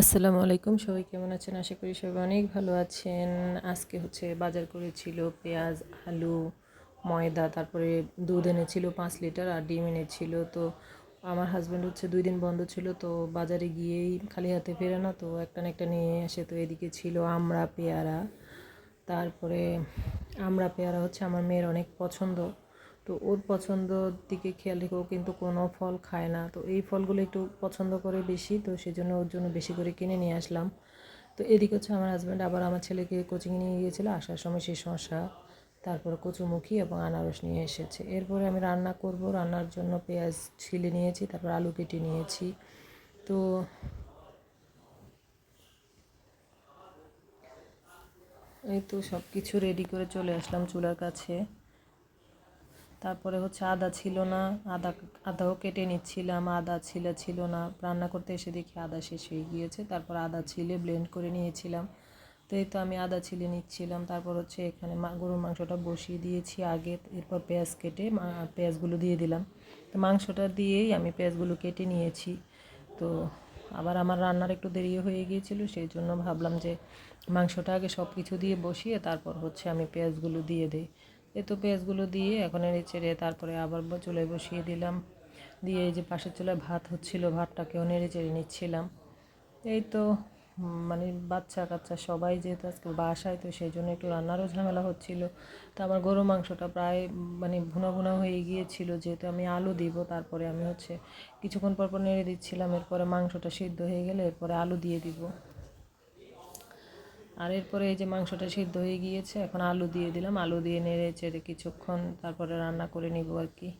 আসসালামু আলাইকুম। সবাই কেমন আছেন? আশা করি সবাই অনেক ভালো আছেন। আজকে হচ্ছে বাজার করেছিল পেঁয়াজ, আলু, ময়দা, তারপরে দুধ এনেছিল পাঁচ লিটার আর ডিম এনেছিল। তো আমার হাজব্যান্ড হচ্ছে দুই দিন বন্ধ ছিল, তো বাজারে গিয়েই খালি হাতে ফেরে না, তো একটা না একটা নিয়ে আসে তো এদিকে ছিল আমড়া পেয়ারা। তারপরে আমড়া পেয়ারা হচ্ছে আমার মেয়ের অনেক পছন্দ। তো ওর পছন্দর দিকে খেয়াল রেখে ও কিন্তু কোনো ফল খায় না। তো এই ফলগুলো একটু পছন্দ করে বেশি, তো সেই জন্য ওর জন্য বেশি করে কিনে নিয়ে আসলাম। তো এদিকে হচ্ছে আমার হাজব্যান্ড আবার আমার ছেলেকে কোচিংয়ে নিয়ে গিয়েছিল, আসার সময় সে শশা তারপরে কচুমুখী এবং আনারস নিয়ে এসেছে। এরপরে আমি রান্না করব, রান্নার জন্য পেঁয়াজ ছিলে নিয়েছি, তারপর আলু কেটে নিয়েছি। তো এই তো সব কিছু রেডি করে চলে আসলাম চুলার কাছে। তারপরে হচ্ছে আদা ছিল না, আদা, আদাও কেটে নিচ্ছিলাম, আদা ছিল ছিল না। রান্না করতে এসে দেখি আদা শেষ হয়ে গিয়েছে, তারপর আদা ছিলে ব্লেন্ড করে নিয়েছিলাম। তো এই তো আমি আদা ছিলে নিচ্ছিলাম, তারপর হচ্ছে এখানে গরুর মাংসটা বসিয়ে দিয়েছি আগে, এরপর পেঁয়াজ কেটে পেঁয়াজগুলো দিয়ে দিলাম। তো মাংসটা দিয়েই আমি পেঁয়াজগুলো কেটে নিয়েছি। তো আবার আমার রান্নার একটু দেরি হয়ে গিয়েছিল, সেই জন্য ভাবলাম যে মাংসটা আগে সব কিছু দিয়ে বসিয়ে তারপর হচ্ছে আমি পেঁয়াজগুলো দিয়ে দিই। এ তো পেঁয়াজগুলো দিয়ে এখন এড়ে চেড়ে তারপরে আবার চুলায় বসিয়ে দিলাম। দিয়ে এই যে পাশের চুলায় ভাত হচ্ছিল, ভাতটাকেও নেড়ে চেড়ে নিচ্ছিলাম। এই তো মানে বাচ্চা কাচ্চা সবাই যেহেতু আজকে বাসায়, তো সেই জন্য একটু রান্নারও ঝামেলা হচ্ছিল। তো আমার গরু মাংসটা প্রায় মানে ভুনা ভুনা হয়ে গিয়েছিল, যেহেতু আমি আলু দিব, তারপরে আমি হচ্ছে কিছুক্ষণ পর পর নেড়ে দিচ্ছিলাম, এরপরে মাংসটা সিদ্ধ হয়ে গেলে এরপরে আলু দিয়ে দিব। আর এরপরে এই যে মাংসটা সিদ্ধ হয়ে গিয়েছে, এখন আলু দিয়ে দিলাম। আলু দিয়ে নেড়ে চেড়ে কিছুক্ষণ তারপরে রান্না করে নিব আর কি।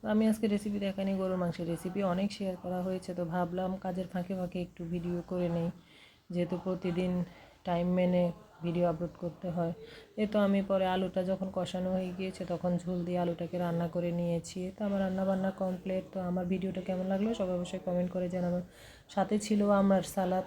তো আমি আজকে রেসিপি দেখানি গরুর মাংসের রেসিপি অনেক শেয়ার করা হয়েছে, তো ভাবলাম কাজের ফাঁকে ফাঁকে একটু ভিডিও করে নেই। যেহেতু প্রতিদিন টাইম মেনে ভিডিও আপলোড করতে হয়, এ তো আমি পরে আলুটা যখন কষানো হয়ে গিয়েছে তখন ঝোল দিয়ে আলুটাকে রান্না করে নিয়েছি। তো আমার রান্না বান্না কমপ্লিট তো আমার ভিডিওটা কেমন লাগল সবাই অবশ্যই কমেন্ট করে জানাবেন। সাথে ছিল আমার সালাদ